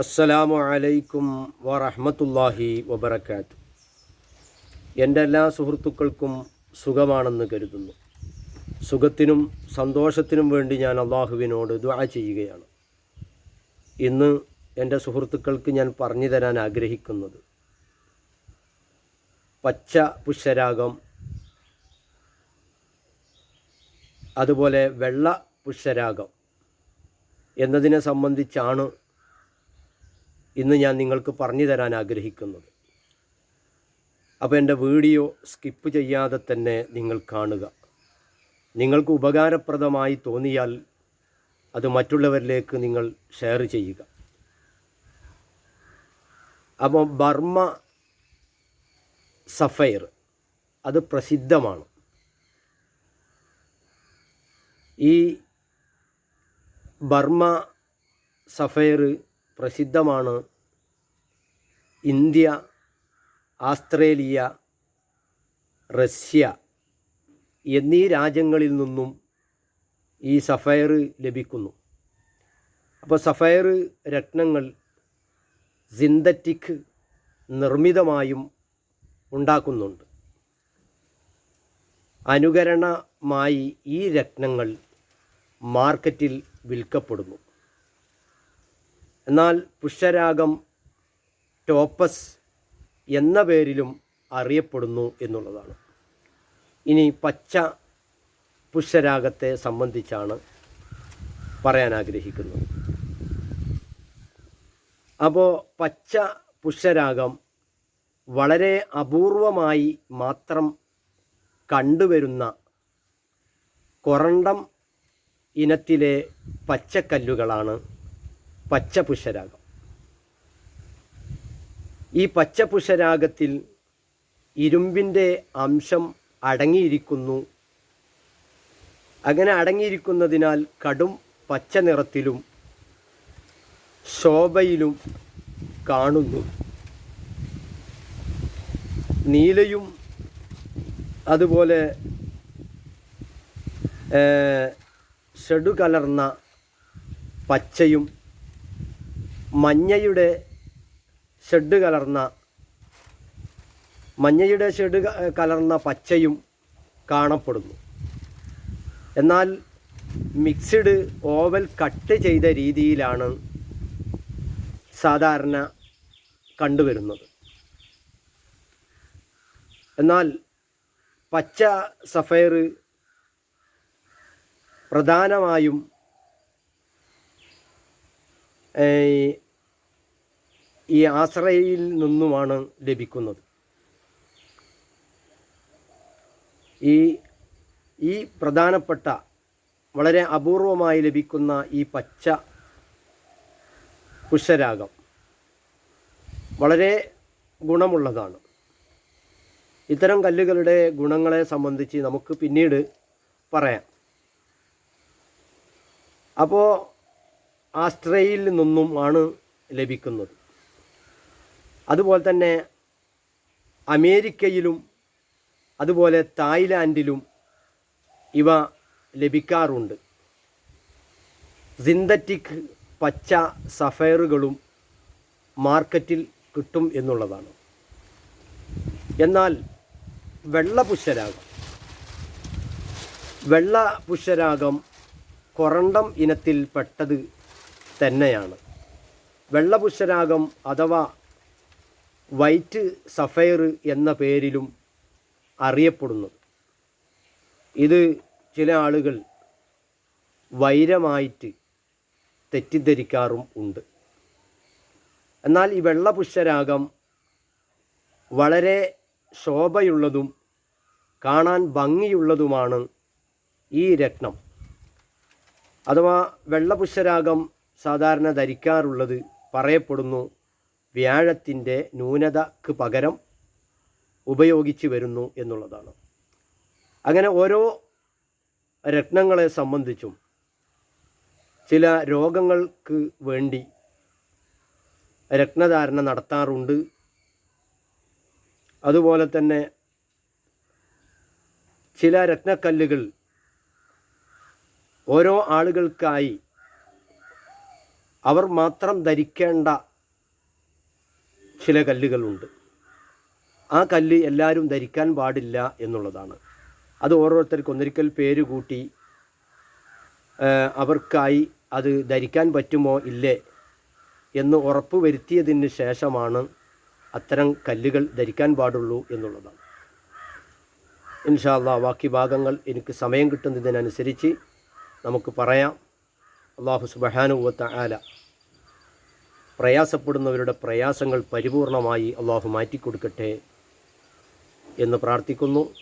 അസ്സലാമു അലൈക്കും വറഹ്മത്തുള്ളാഹി വബർക്കാത്തു എന്റെ എല്ലാ സുഹൃത്തുക്കൾക്കും സുഖമാണെന്ന് കരുതുന്നു. സുഖത്തിനും സന്തോഷത്തിനും വേണ്ടി ഞാൻ അള്ളാഹുവിനോട് ദുആ ചെയ്യുകയാണ്. ഇന്ന് എന്റെ സുഹൃത്തുക്കൾക്ക് ഞാൻ പറഞ്ഞു തരാൻ ആഗ്രഹിക്കുന്നത് പച്ച പുഷ്യരാഗം അതുപോലെ വെള്ള പുഷ്യരാഗം എന്നതിനെ സംബന്ധിച്ചാണ് ഇന്ന് ഞാൻ നിങ്ങൾക്ക് പറഞ്ഞു തരാൻ ആഗ്രഹിക്കുന്നത്. അപ്പോൾ എന്റെ വീഡിയോ സ്കിപ്പ് ചെയ്യാതെ തന്നെ നിങ്ങൾ കാണുക. നിങ്ങൾക്ക് ഉപകാരപ്രദമായി തോന്നിയാൽ അത് മറ്റുള്ളവരിലേക്ക് നിങ്ങൾ ഷെയർ ചെയ്യുക. അപ്പോൾ ബർമ്മ സഫയർ അത് പ്രസിദ്ധമാണ്. ഈ ബർമ്മ സഫയർ പ്രസിദ്ധമാണ് ഇന്ത്യ ആസ്ട്രേലിയ റഷ്യ എന്നീ രാജ്യങ്ങളിൽ നിന്നും ഈ സഫയർ ലഭിക്കുന്നു. അപ്പോൾ സഫയർ രത്നങ്ങൾ സിന്തറ്റിക് നിർമ്മിതമായും ഉണ്ടാക്കുന്നുണ്ട്. അനുകരണമായി ഈ രത്നങ്ങൾ മാർക്കറ്റിൽ വിൽക്കപ്പെടുന്നു. എന്നാൽ പുഷ്യരാഗം ടോപ്പസ് എന്ന പേരിലും അറിയപ്പെടുന്നു എന്നുള്ളതാണ്. ഇനി പച്ച പുഷ്യരാഗത്തെ സംബന്ധിച്ചാണ് പറയാൻ ആഗ്രഹിക്കുന്നത്. അപ്പോൾ പച്ച പുഷ്യരാഗം വളരെ അപൂർവമായി മാത്രം കണ്ടുവരുന്ന കൊറണ്ടം ഇനത്തിലെ പച്ചക്കല്ലുകളാണ് പച്ചപുഷ്യരാഗം ഈ പച്ചപുഷരാഗത്തിൽ ഇരുമ്പിന്റെ അംശം അടങ്ങിയിരിക്കുന്നു. അങ്ങനെ അടങ്ങിയിരിക്കുന്നതിനാൽ കടും പച്ച നിറത്തിലും ശോഭയിലും കാണുന്നു. നീലയും അതുപോലെ ഷെഡു കലർന്ന പച്ചയും മഞ്ഞയുടെ ഷെഡ് കലർന്ന മഞ്ഞയുടെ ഷെഡ് കലർന്ന പച്ചയും കാണപ്പെടുന്നു. എന്നാൽ മിക്സഡ് ഓവൽ കട്ട് ചെയ്ത രീതിയിലാണ് സാധാരണ കണ്ടുവരുന്നത്. എന്നാൽ പച്ച സഫയർ പ്രധാനമായും ഈ ആശ്രയയിൽ നിന്നുമാണ് ലഭിക്കുന്നത്. ഈ ഈ പ്രധാനപ്പെട്ട വളരെ അപൂർവമായി ലഭിക്കുന്ന ഈ പച്ച പുഷ്യരാഗം വളരെ ഗുണമുള്ളതാണ്. ഇത്തരം കല്ലുകളുടെ ഗുണങ്ങളെ സംബന്ധിച്ച് നമുക്ക് പിന്നീട് പറയാം. അപ്പോൾ ആസ്ട്രേലിയയിൽ നിന്നും ആണ് ലഭിക്കുന്നത്. അതുപോലെ തന്നെ അമേരിക്കയിലും അതുപോലെ തായ്ലാൻഡിലും ഇവ ലഭിക്കാറുണ്ട്. സിന്തറ്റിക് പച്ച സഫയറുകളും മാർക്കറ്റിൽ കിട്ടും എന്നുള്ളതാണ്. എന്നാൽ വെള്ളപുഷരാഗം വെള്ളപുഷരാഗം കൊറണ്ടം ഇനത്തിൽ ഇനത്തിൽപ്പെട്ടത് തന്നെയാണ്. വെള്ളപുഷരാഗം അഥവാ വൈറ്റ് സഫയർ എന്ന പേരിലും അറിയപ്പെടുന്നത് ഇത് ചില ആളുകൾ വൈരമായിട്ട് തെറ്റിദ്ധരിക്കാറും ഉണ്ട്. എന്നാൽ ഈ വെള്ളപുഷ്യരാഗം വളരെ ശോഭയുള്ളതും കാണാൻ ഭംഗിയുള്ളതുമാണ് ഈ രത്നം. അഥവാ വെള്ളപുഷ്യരാഗം സാധാരണ ധരിക്കാറുള്ളത് പറയപ്പെടുന്നു വ്യാഴത്തിന്റെ ന്യൂനതക്ക് പകരം ഉപയോഗിച്ച് വരുന്നു എന്നുള്ളതാണ്. അങ്ങനെ ഓരോ രത്നങ്ങളെ സംബന്ധിച്ചും ചില രോഗങ്ങൾക്ക് വേണ്ടി രത്നധാരണ നടത്താറുണ്ട്. അതുപോലെ തന്നെ ചില രത്നക്കല്ലുകൾ ഓരോ ആളുകൾക്കായി അവർ മാത്രം ധരിക്കേണ്ട ചില കല്ലുകളുണ്ട്. ആ കല്ല് എല്ലാവരും ധരിക്കാൻ പാടില്ല എന്നുള്ളതാണ്. അത് ഓരോരുത്തർക്ക് ഒന്നിരിക്കൽ പേര് കൂട്ടി അവർക്കായി അത് ധരിക്കാൻ പറ്റുമോ ഇല്ലേ എന്ന് ഉറപ്പ് വരുത്തിയതിന് ശേഷമാണ് അത്തരം കല്ലുകൾ ധരിക്കാൻ പാടുള്ളൂ എന്നുള്ളതാണ്. ഇൻഷാല്ല ബാക്കി ഭാഗങ്ങൾ എനിക്ക് സമയം കിട്ടുന്നതിനനുസരിച്ച് നമുക്ക് പറയാം. അള്ളാഹു സുബഹാനുവത്ത ആല പ്രയാസപ്പെടുന്നവരുടെ പ്രയാസങ്ങൾ പരിപൂർണമായി അള്ളാഹു മാറ്റിക്കൊടുക്കട്ടെ എന്ന് പ്രാർത്ഥിക്കുന്നു.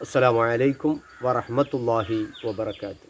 അസ്സലാമു അലൈക്കും വറഹ്മത്തുള്ളാഹി വബറകാതുഹു.